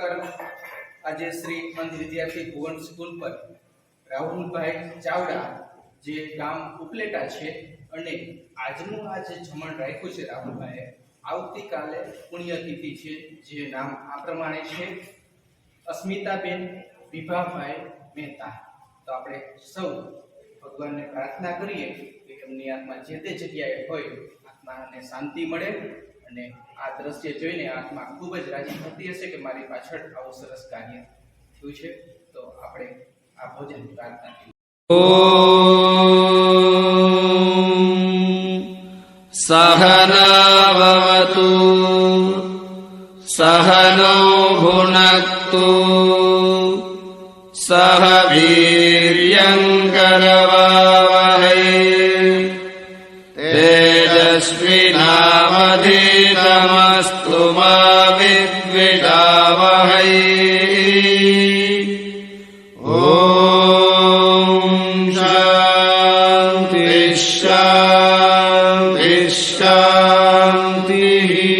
કર આજે શ્રી મંદ વિદ્યાર્થી ભુવન સ્કૂલ પર રાહુલભાઈ ચાવડા જે ગામ ઉપલેટા છે અને આજનું આ જે જમણ રાખ્યું છે રાહુલભાઈએ, આવતીકાલે પુણ્યતિથિ છે, જે નામ આ પ્રમાણે છે. અસ્મિતાબેન વિભાભાઈ મહેતા. તો આપણે સૌ ભગવાનને પ્રાર્થના કરીએ કે એમની આત્મા જે તે જગ્યાએ હોય, આત્માને શાંતિ મળે. અને આ દ્રશ્ય જોઈને આત્મા ખૂબ જ રાજી થતી હશે કે મારી પાછળ આવું સરસ કાર્ય થયું છે. તો આપણે આ ભોજન પ્રાર્થના કરીએ. સહનાવતુ સહનો ભુનક્તુ સહ વીર્યં धिनमस्तु मा विद्विषावहै। ॐ शान्ति निष्कानिष्ठान्तिः